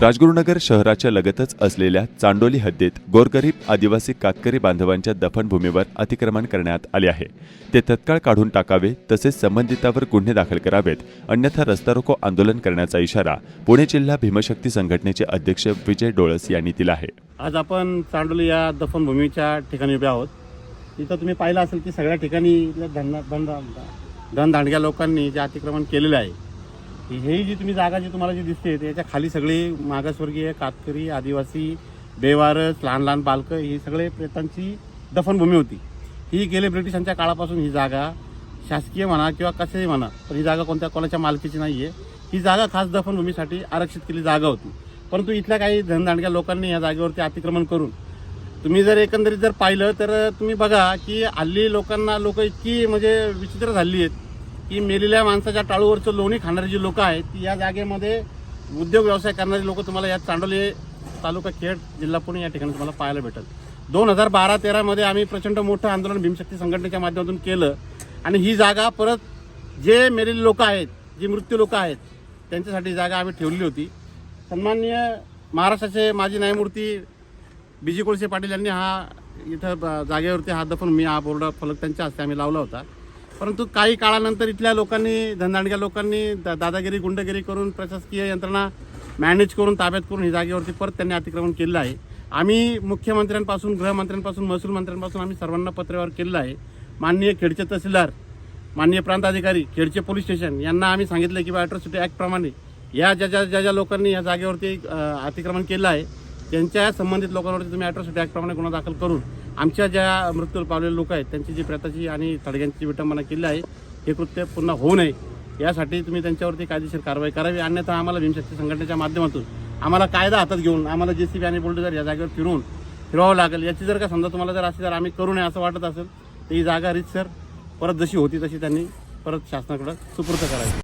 राजगुरुनगर शहराच्या लगतच असलेल्या चांडोली हद्दीत गोरगरीब आदिवासी कातकरी बांधवांच्या दफनभूमीवर अतिक्रमण करण्यात आले आहे. ते तत्काळ काढून टाकावे तसेच संबंधितावर गुन्हे दाखल करावेत अन्यथा रस्ता रोको आंदोलन करण्याचा इशारा पुणे जिल्हा भीमशक्ती संघटनेचे अध्यक्ष विजय डोळस यांनी दिला आहे. आज आपण चांडोली या दफनभूमीच्या ठिकाणी उभे आहोत. तिथं तुम्ही पाहिलं असेल की सगळ्या ठिकाणी इथल्या धन धन धनदांडग्या लोकांनी जे अतिक्रमण केलेलं आहे ही जी तुम्ही जागा जी तुम्हाला जी दिसते त्याच्याखाली सगळी मागासवर्गीय कातकरी आदिवासी बेवारस लहान लहान बालकं ही सगळे प्रेतांची दफनभूमी होती. ही गेले ब्रिटिशांच्या काळापासून ही जागा शासकीय म्हणा किंवा कशाही म्हणा पण ही जागा कोणत्या कोणाच्या मालकीची नाही आहे ही जागा खास दफनभूमीसाठी आरक्षित केली जागा होती. परंतु इथल्या काही धनदांडक्या लोकांनी या जागेवरती अतिक्रमण करून तुम्ही जर एकंदरीत जर पाहिलं तर तुम्ही बघा की हल्ली लोकांना लोक इतकी म्हणजे विचित्र झाली आहेत. की मेलेल्या माणसाच्या टाळूवरचं लोणी खाणारी जी लोक आहेत ती या जागेमध्ये उद्योग व्यवसाय करणारी लोक तुम्हाला या चांडोली तालुका खेड जिल्हा पुणे या ठिकाणी तुम्हाला पाहायला भेटेल. दोन हजार बारा तेरामध्ये आम्ही प्रचंड मोठं आंदोलन भीमशक्ती संघटनेच्या माध्यमातून केलं आणि ही जागा परत जे मेलेले लोक आहेत जी मृत्यू लोक आहेत त्यांच्यासाठी जागा आम्ही ठेवली होती. सन्माननीय महाराष्ट्राचे माजी न्यायमूर्ती बीजी कोळसे पाटील यांनी हा इथं ब- जागेवरती हा दफन मी हा बोर्ड फलक त्यांच्या हस्ते आम्ही लावला होता. परंतु काही काळानंतर इथल्या लोकांनी धनदांडक्या लोकांनी दा- दादागिरी गुंडगिरी करून प्रशासकीय यंत्रणा मॅनेज करून ताब्यात करून ही जागेवरती परत त्यांनी अतिक्रमण केलेलं आहे. आम्ही मुख्यमंत्र्यांपासून गृहमंत्र्यांपासून महसूल मंत्र्यांपासून आम्ही सर्वांना पत्रव्यवहार केलेला आहे. माननीय खेडचे तहसीलदार माननीय प्रांत अधिकारी खेडचे पोलीस स्टेशन यांना आम्ही सांगितलं की बा अॅट्रॉसिटी ॲक्टप्रमाणे या ज्या ज्या ज्या ज्या लोकांनी या जागेवरती अतिक्रमण केलं आहे त्यांच्या संबंधित लोकांवरती तुम्ही अॅट्रॉसिटी ॲक्टप्रमाणे गुन्हा दाखल करून आमच्या ज्या मृत्यू पावलेले लोक आहेत त्यांची जी प्रताची आणि थडग्यांची विटंबना केली आहे हे कृत्य पुन्हा होऊ नये. यासाठी तुम्ही त्यांच्यावरती कायदेशीर कारवाई करावी अन्यथा आम्हाला भीमशक्ती संघटनेच्या माध्यमातून आम्हाला कायदा हातात घेऊन आम्हाला जे सी बी आणि बुलडोजर या जागेवर फिरवून फिरवावं लागेल. याची जर का समजा तुम्हाला जर अशी जर आम्ही करू नये असं वाटत असेल तर ही जागा रीतसर परत जशी होती तशी त्यांनी परत शासनाकडं सुपूर्द करावी.